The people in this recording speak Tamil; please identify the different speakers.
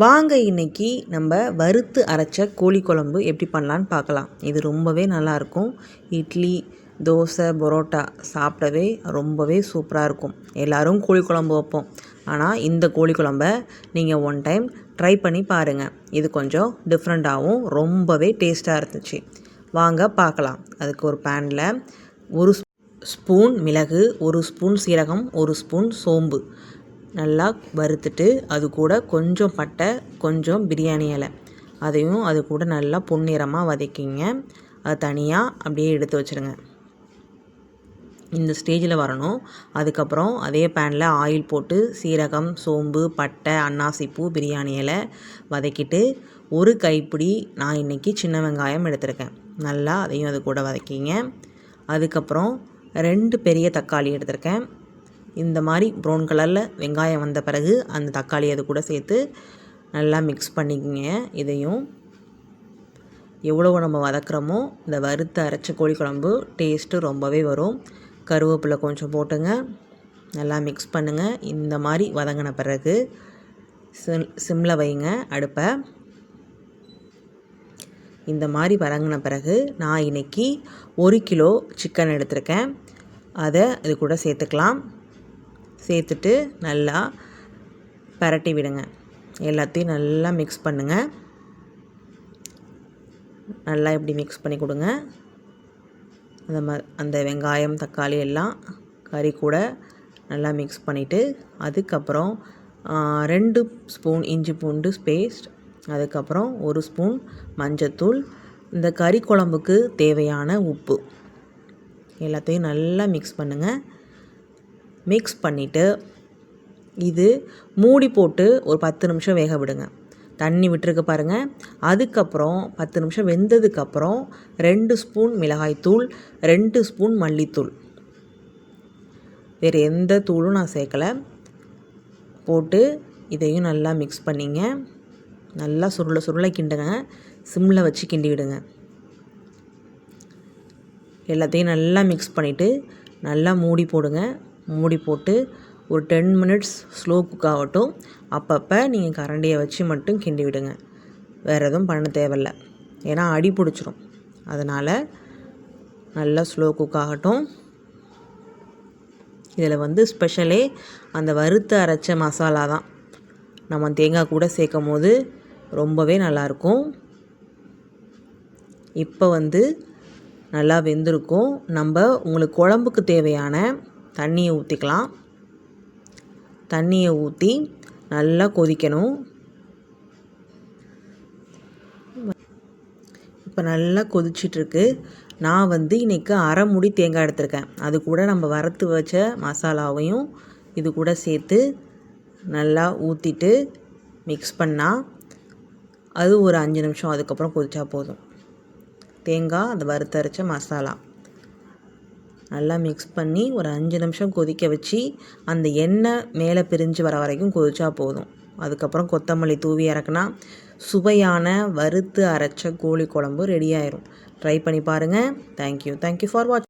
Speaker 1: வாங்க இன்னைக்கு நம்ம வறுத்து அரைச்ச கோழி குழம்பு எப்படி பண்ணலான்னு பார்க்கலாம். இது ரொம்பவே நல்லாயிருக்கும் இட்லி தோசை பரோட்டா சாப்பிடவே ரொம்பவே சூப்பராக இருக்கும். எல்லோரும் கோழி குழம்பு வைப்போம். ஆனால் இந்த கோழி குழம்ப நீங்கள் ஒன் டைம் ட்ரை பண்ணி பாருங்கள் இது கொஞ்சம் டிஃப்ரெண்ட்டாகவும் ரொம்பவே டேஸ்ட்டாக இருந்துச்சு. வாங்க பார்க்கலாம். அதுக்கு ஒரு பேனில் ஒரு ஸ்பூன் மிளகு ஒரு ஸ்பூன் சீரகம் ஒரு ஸ்பூன் சோம்பு. நல்லா வறுத்துட்டு அது கூட கொஞ்சம் பட்டை கொஞ்சம் பிரியாணி இலை. அதையும் அது கூட நல்லா பொன்னிறமாக வதக்கிங்க. அது தனியாக அப்படியே எடுத்து வச்சுருங்க. இந்த ஸ்டேஜில் வரணும். அதுக்கப்புறம் அதே பேனில் ஆயில் போட்டு சீரகம் சோம்பு பட்டை அன்னாசிப்பூ பிரியாணி இலை வதக்கிட்டு ஒரு கைப்பிடி நான் இன்றைக்கி சின்ன வெங்காயம் எடுத்திருக்கேன். நல்லா அதையும் அது கூட வதக்கிங்க. அதுக்கப்புறம் ரெண்டு பெரிய தக்காளி எடுத்திருக்கேன். இந்த மாதிரி ப்ரௌன் கலரில் வெங்காயம் வந்த பிறகு அந்த தக்காளி அது கூட சேர்த்து நல்லா மிக்ஸ் பண்ணிக்கோங்க இதையும். எவ்வளோ நம்ம வதக்குறோமோ இந்த வறுத்த அரைச்ச கோழி குழம்பு டேஸ்ட்டு ரொம்பவே வரும். கருவேப்பிலை கொஞ்சம் போட்டுங்க. நல்லா மிக்ஸ் பண்ணுங்கள் இந்த மாதிரி வதங்கின பிறகு சிம் சிம்மில் வைங்க அடுப்பை. இந்த மாதிரி வதங்கின பிறகு நான் இன்றைக்கி ஒரு கிலோ சிக்கன் எடுத்திருக்கேன். அதை இது கூட சேர்த்துக்கலாம். சேர்த்துட்டு நல்லா பரட்டி விடுங்க. எல்லாத்தையும் நல்லா மிக்ஸ் பண்ணுங்கள் நல்லா இப்படி மிக்ஸ் பண்ணி கொடுங்க. அந்த ம அந்த வெங்காயம் தக்காளி எல்லாம் கறி கூட நல்லா மிக்ஸ் பண்ணிவிட்டு அதுக்கப்புறம் ரெண்டு ஸ்பூன் இஞ்சி பூண்டு பேஸ்ட் அதுக்கப்புறம் ஒரு ஸ்பூன் மஞ்சத்தூள் இந்த கறி குழம்புக்கு தேவையான உப்பு. எல்லாத்தையும் நல்லா மிக்ஸ் பண்ணுங்கள் மிக்ஸ் பண்ணிவிட்டு இது மூடி போட்டு ஒரு பத்து நிமிஷம் வேக விடுங்க. தண்ணி விட்டுருக்கு பாருங்கள் அதுக்கப்புறம் பத்து நிமிஷம் வெந்ததுக்கப்புறம் ரெண்டு ஸ்பூன் மிளகாய்த்தூள் ரெண்டு ஸ்பூன் மல்லித்தூள். வேறு எந்த தூளும் நான் சேர்க்கலை. போட்டு இதையும் நல்லா மிக்ஸ் பண்ணிங்க. நல்லா சுருளை சுருளை கிண்டுங்க. சிம்மில் வச்சு கிண்டி விடுங்க எல்லாத்தையும் நல்லா மிக்ஸ் பண்ணிவிட்டு நல்லா மூடி போடுங்க. மூடி போட்டு ஒரு டென் மினிட்ஸ் ஸ்லோ குக் ஆகட்டும். அப்பப்போ நீங்கள் கரண்டியை வச்சு மட்டும் கிண்டி விடுங்க. வேறு எதுவும் பண்ண தேவையில்ல. ஏன்னா அடி பிடிச்சிரும். அதனால் நல்லா ஸ்லோ குக் ஆகட்டும். இதில் வந்து ஸ்பெஷலே அந்த வறுத்து அரைச்ச மசாலா தான். நம்ம தேங்காய் கூட சேர்க்கும் போது ரொம்பவே நல்லாயிருக்கும். இப்போ வந்து நல்லா வெந்திருக்கும். நம்ம உங்களுக்கு குழம்புக்கு தேவையான தண்ணியை ஊற்றிக்கலாம் தண்ணியை ஊற்றி நல்லா கொதிக்கணும். இப்போ நல்லா கொதிச்சிட்ருக்கு. நான் வந்து இன்றைக்கி அரை முடி தேங்காய் எடுத்திருக்கேன். அது கூட நம்ம வறுத்து வச்ச மசாலாவையும் இது கூட சேர்த்து நல்லா ஊற்றிட்டு மிக்ஸ் பண்ணால் அது ஒரு அஞ்சு நிமிஷம் அதுக்கப்புறம் கொதிச்சா போதும். தேங்காய் அந்த வறுத்தரைச்ச மசாலா. நல்லா மிக்ஸ் பண்ணி ஒரு அஞ்சு நிமிஷம் கொதிக்க வச்சு அந்த எண்ணெய் மேலே பிரிஞ்சு வர வரைக்கும் கொதிச்சா போதும். அதுக்கப்புறம் கொத்தமல்லி தூவி இறக்குனா சுவையான வறுத்து அரைச்ச கோழி குழம்பு ரெடி ஆயிரும். ட்ரை பண்ணி பாருங்கள் தேங்க்யூ தேங்க்யூ ஃபார் வாட்ச்